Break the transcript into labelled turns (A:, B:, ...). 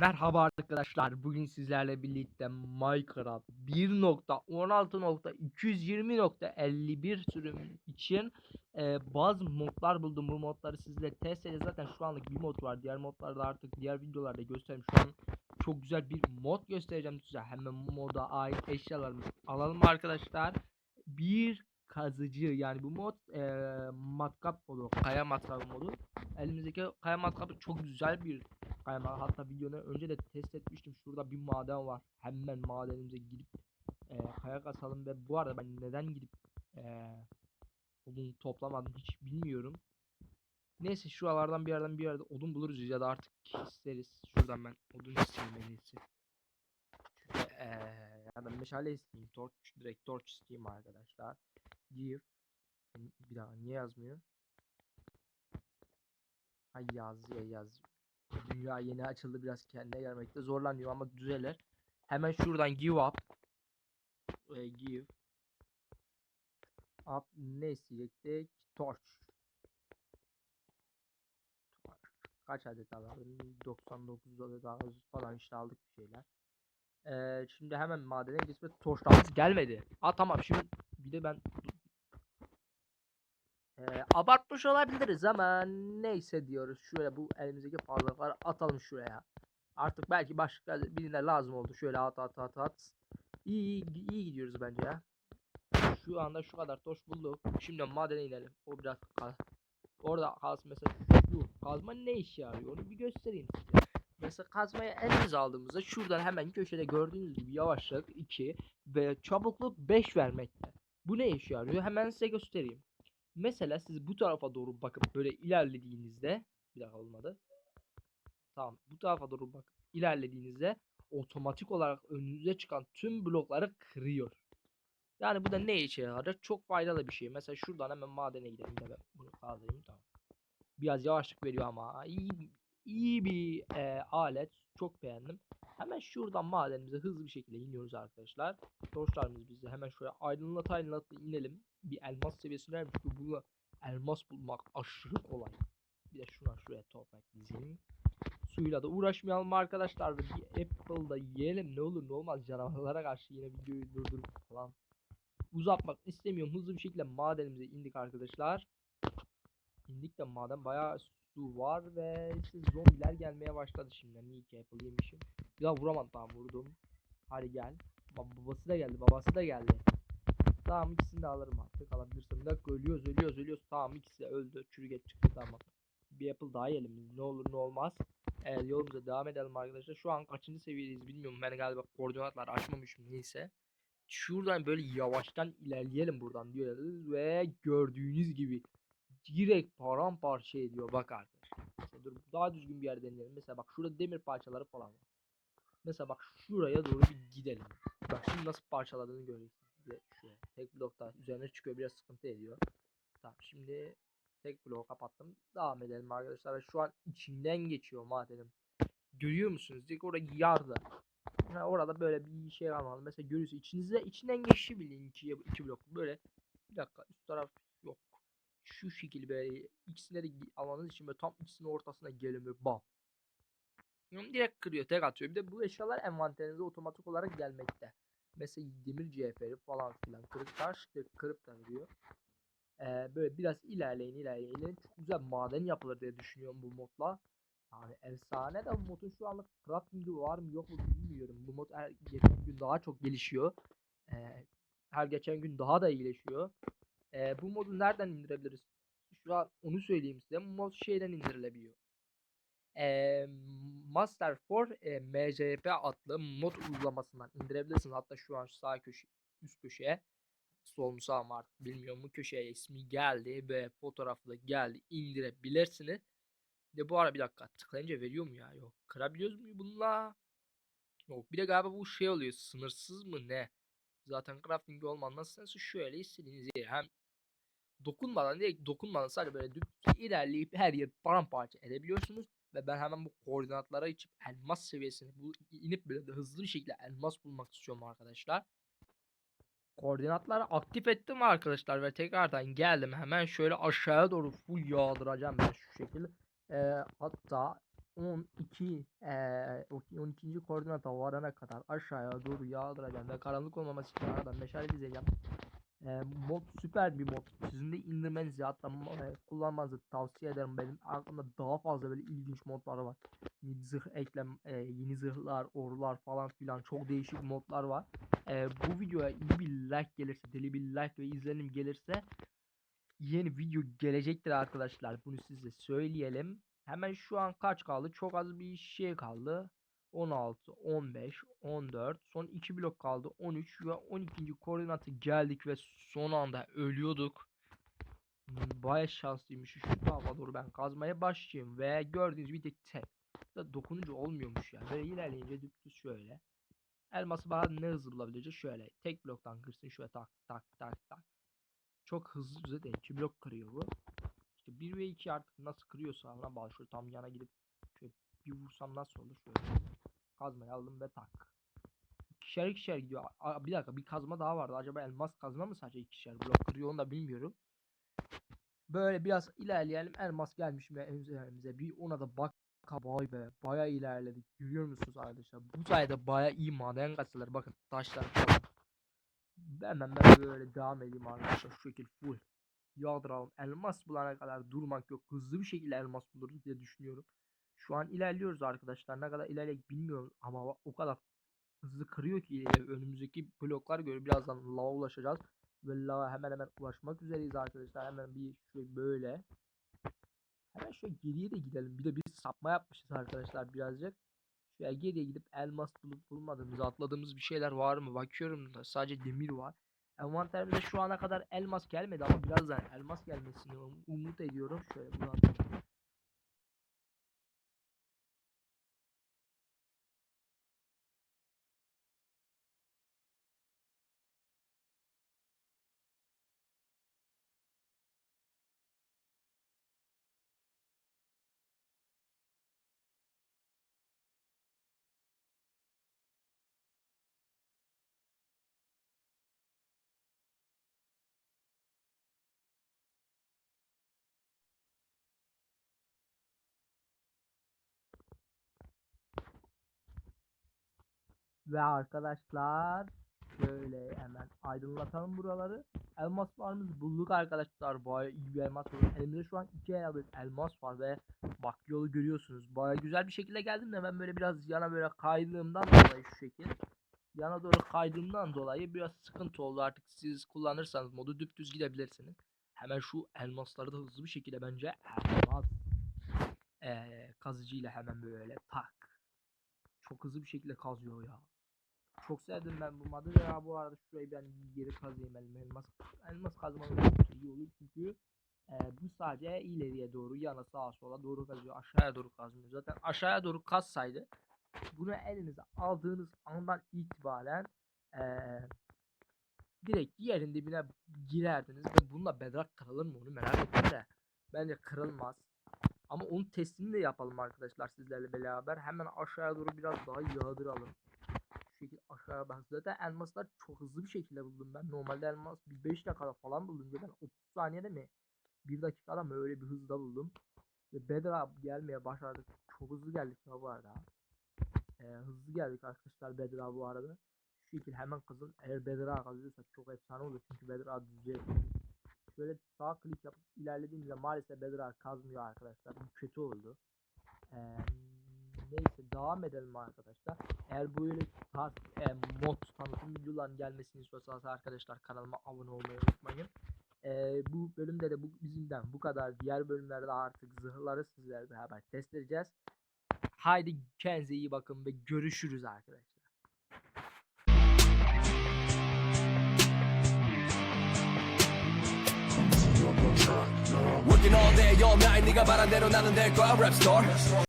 A: Merhaba arkadaşlar. Bugün sizlerle birlikte Minecraft 1.16.220.51 sürüm için e, bazı modlar buldum. Bu modları sizle test edeceğiz. Zaten şu anlık bir mod var. Diğer modlarda artık diğer videolarda göstereyim. Şu an çok güzel bir mod göstereceğim size. Hemen moda ait eşyalarımızı alalım arkadaşlar. Bir kazıcı yani bu mod e, matkap modu. Kaya matkap modu. Elimizdeki kaya matkapı çok güzel bir kayma. Hatta videonu önce de test etmiştim. Şurada bir maden var. Hemen madenimize gidip e, kaya kasalım ve bu arada ben neden gidip e, odun toplamadım hiç bilmiyorum. Neyse şuralardan bir yerden bir yerde odun buluruz ya da artık isteriz. Şuradan ben odun isteyeyim en iyisi. Çünkü e, ya da meşale isteyeyim. Torch, direkt torch isteyeyim arkadaşlar. Give. Bir daha niye yazmıyor? Hay yazıyor yazıyor. Dünya yeni açıldı biraz kendine gelmekte zorlanıyor ama düzelir. Hemen şuradan give up. E, give. Up ne isteyecektik? Torch. Kaç adet alalım? 99 adet adet falan işte aldık bir şeyler. Ee, şimdi hemen madene ve torçlarımız gelmedi. Ha tamam şimdi bir de ben ee, abartmış olabiliriz ama neyse diyoruz. Şöyle bu elimizdeki fazlalıkları atalım şuraya. Artık belki başka birine lazım oldu. Şöyle at at at at. İyi iyi, iyi gidiyoruz bence ya. Şu anda şu kadar toş bulduk. Şimdi madene inelim. O biraz kal. Orada kalsın mesela şu kazma ne işe yarıyor onu bir göstereyim size. Mesela kazmayı elimize aldığımızda şuradan hemen köşede gördüğünüz gibi yavaşlık 2 ve çabukluk 5 vermekte. Bu ne işe yarıyor? Hemen size göstereyim. Mesela siz bu tarafa doğru bakıp böyle ilerlediğinizde bir daha olmadı. Tamam bu tarafa doğru bakıp ilerlediğinizde otomatik olarak önünüze çıkan tüm blokları kırıyor. Yani bu da ne işe yarar? Çok faydalı bir şey. Mesela şuradan hemen madene gidelim de bunu kaldırayım tamam. Biraz yavaşlık veriyor ama iyi iyi bir e, alet. Çok beğendim. Hemen şuradan madenimize hızlı bir şekilde iniyoruz arkadaşlar. Torçlarımız bizde. Hemen şöyle aydınlat aydınlat inelim. Bir elmas seviyesine ermiş. Bu elmas bulmak aşırı kolay. Bir de şuna şuraya toprak dizeyim. Suyla da uğraşmayalım arkadaşlar. Bir apple da yiyelim. Ne olur ne olmaz canavarlara karşı yine videoyu durdurup falan. Uzatmak istemiyorum. Hızlı bir şekilde madenimize indik arkadaşlar. İndik de maden bayağı su var ve işte zombiler gelmeye başladı şimdi. İyi ki apple yemişim. Ya vuramadım tamam vurdum. Hadi gel. Bab babası da geldi. Babası da geldi. Tamam ikisini de alırım artık. Alabilirsem. Bir dakika ölüyoruz ölüyoruz ölüyoruz. Tamam ikisi de öldü. Çürük çıktı tamam. Bir apple daha yiyelim. Ne olur ne olmaz. Evet yolumuza devam edelim arkadaşlar. Şu an kaçıncı seviyedeyiz bilmiyorum. Ben galiba koordinatlar açmamışım neyse. Şuradan böyle yavaştan ilerleyelim buradan diyoruz ve gördüğünüz gibi direkt paramparça ediyor bak arkadaşlar. Mesela dur daha düzgün bir yer deneyelim. Mesela bak şurada demir parçaları falan var. Mesela bak şuraya doğru bir gidelim. Bak şimdi nasıl parçaladığını göreceksiniz. Şuraya. Tek blokta üzerine çıkıyor biraz sıkıntı ediyor. Tamam şimdi tek bloğu kapattım. Devam edelim arkadaşlar. Şu an içinden geçiyor madenim. Görüyor musunuz? Dik orada yardı. Yani orada böyle bir şey kalmadı. Mesela görüyorsunuz içinizde içinden geçti bilin iki, iki blok. Böyle bir dakika üst taraf yok. Şu şekilde böyle ikisine de almanız için böyle tam ikisinin ortasına gelin böyle bam. Direkt kırıyor, tek atıyor. Bir de bu eşyalar envanterinize otomatik olarak gelmekte. Mesela demir cevheri falan filan kırık taş kırıp da veriyor. Ee, böyle biraz ilerleyin ilerleyin ilerleyin. Çok güzel maden yapılır diye düşünüyorum bu modla. Yani efsane de bu modun şu anlık crafting'i var mı yok mu bilmiyorum. Bu mod her geçen gün daha çok gelişiyor. Ee, her geçen gün daha da iyileşiyor. Ee, bu modu nereden indirebiliriz? Şu an onu söyleyeyim size. Bu mod şeyden indirilebiliyor. Ee, Master for e, MCP adlı mod uygulamasından indirebilirsiniz. Hatta şu an sağ köşe üst köşeye sol mu sağ mı artık bilmiyorum bu köşeye ismi geldi ve fotoğrafı da geldi indirebilirsiniz. De bu ara bir dakika tıklayınca veriyor mu ya? Yok. Kırabiliyoruz mu bununla? Yok. Bir de galiba bu şey oluyor. Sınırsız mı ne? Zaten crafting olmadan nasıl şöyle istediğiniz yere hem dokunmadan direkt dokunmadan sadece böyle ilerleyip her yer paramparça edebiliyorsunuz. Ve ben hemen bu koordinatlara içip elmas seviyesini bu inip böyle de hızlı bir şekilde elmas bulmak istiyorum arkadaşlar. Koordinatları aktif ettim arkadaşlar ve tekrardan geldim. Hemen şöyle aşağıya doğru full yağdıracağım ben şu şekilde. Ee, hatta 12 eee, o 12. koordinata varana kadar aşağıya doğru yağdıracağım ve karanlık olmaması için aradan meşale dizeceğim. Eee, mod süper bir mod. Sizin de indirmenizi hatta eee, kullanmanızı tavsiye ederim. Benim aklımda daha fazla böyle ilginç modlar var. Zırh eklem, eee, yeni zırhlar, orlar falan filan çok değişik modlar var. Eee, bu videoya iyi bir like gelirse, deli bir like ve izlenim gelirse yeni video gelecektir arkadaşlar. Bunu size söyleyelim. Hemen şu an kaç kaldı? Çok az bir şey kaldı. 16, 15, 14. Son 2 blok kaldı. 13 ve 12. koordinatı geldik ve son anda ölüyorduk. Baya şanslıymış. Şu tarafa doğru ben kazmaya başlayayım ve gördüğünüz bir tek tek. Da dokununca olmuyormuş ya. Böyle ilerleyince düptüz şöyle. Elması bakalım ne hızlı bulabilecek. Şöyle tek bloktan kırsın. Şöyle tak tak tak tak. Çok hızlı zaten 2 blok kırıyor bu. İşte 1 ve 2 artık nasıl kırıyorsa ona bağlı. Şöyle tam yana gidip şöyle bir vursam nasıl olur şöyle. Kazmayı aldım ve tak. İkişer ikişer gidiyor. Aa, bir dakika bir kazma daha vardı. Acaba elmas kazma mı sadece ikişer blok kırıyor onu da bilmiyorum. Böyle biraz ilerleyelim. Elmas gelmiş mi üzerimize bir ona da bak. Vay be baya ilerledik. Görüyor musunuz arkadaşlar? Bu sayede baya iyi maden kassalar. Bakın taşlar falan. Hemen ben böyle devam edeyim arkadaşlar. Şu şekil full yağdıralım. Elmas bulana kadar durmak yok. Hızlı bir şekilde elmas buluruz diye düşünüyorum. Şu an ilerliyoruz arkadaşlar. Ne kadar ilerleyek bilmiyorum ama o kadar hızlı kırıyor ki önümüzdeki bloklar göre birazdan lava ulaşacağız. Ve lava hemen hemen ulaşmak üzereyiz arkadaşlar. Hemen bir şöyle böyle. Hemen şöyle geriye de gidelim. Bir de biz sapma yapmışız arkadaşlar birazcık. Şöyle geriye gidip elmas bulup bulmadığımız, atladığımız bir şeyler var mı? Bakıyorum da sadece demir var. Envanterimize şu ana kadar elmas gelmedi ama birazdan elmas gelmesini um- umut ediyorum. Şöyle buradan Ve arkadaşlar şöyle hemen aydınlatalım buraları. Elmas varımız bulduk arkadaşlar. Baya iyi bir elmas var. Elimizde şu an iki adet elmas var ve bak yolu görüyorsunuz. Baya güzel bir şekilde geldim de ben böyle biraz yana böyle kaydığımdan dolayı şu şekil. Yana doğru kaydığımdan dolayı biraz sıkıntı oldu. Artık siz kullanırsanız modu düptüz gidebilirsiniz. Hemen şu elmasları da hızlı bir şekilde bence elmas eee kazıcıyla hemen böyle tak. Çok hızlı bir şekilde kazıyor ya. Çok sevdim ben bu modu ya bu arada şurayı ben geri kazıyım elim elmas. Elmas kazmanın iyi olur çünkü e, bu sadece ileriye doğru yana sağa sola doğru kazıyor aşağıya doğru kazmıyor. Zaten aşağıya doğru kazsaydı bunu elinize aldığınız andan itibaren e, direkt yerin dibine girerdiniz ve bununla bedrak kırılır mı onu merak ettim de bence kırılmaz. Ama onun testini de yapalım arkadaşlar sizlerle beraber. Hemen aşağıya doğru biraz daha yağdıralım şu şekilde aşağıya bak. Zaten elmaslar çok hızlı bir şekilde buldum ben. Normalde elmas bir 5 dakikada falan buldum. Ben 30 saniyede mi? 1 dakikada mı öyle bir hızda buldum. Ve Bedra gelmeye başladık. Çok hızlı geldik ya bu arada. Ee, hızlı geldik arkadaşlar Bedra bu arada. Şu şekilde hemen kızın eğer Bedra kazıyorsa çok efsane olur. Çünkü Bedra düzey. Şöyle sağ klik yapıp ilerlediğimizde maalesef Bedra kazmıyor arkadaşlar. Bu kötü oldu. Ee, neyse devam edelim arkadaşlar. Eğer böyle tarz e, mod tanıtım videoların gelmesini istiyorsanız arkadaşlar kanalıma abone olmayı unutmayın. E, bu bölümde de bu bizimden bu kadar. Diğer bölümlerde artık zırhları sizlerle beraber test edeceğiz. Haydi kendinize iyi bakın ve görüşürüz arkadaşlar.
B: Working all day all night 네가 바란 대로 나는 될 거야 랩 스토어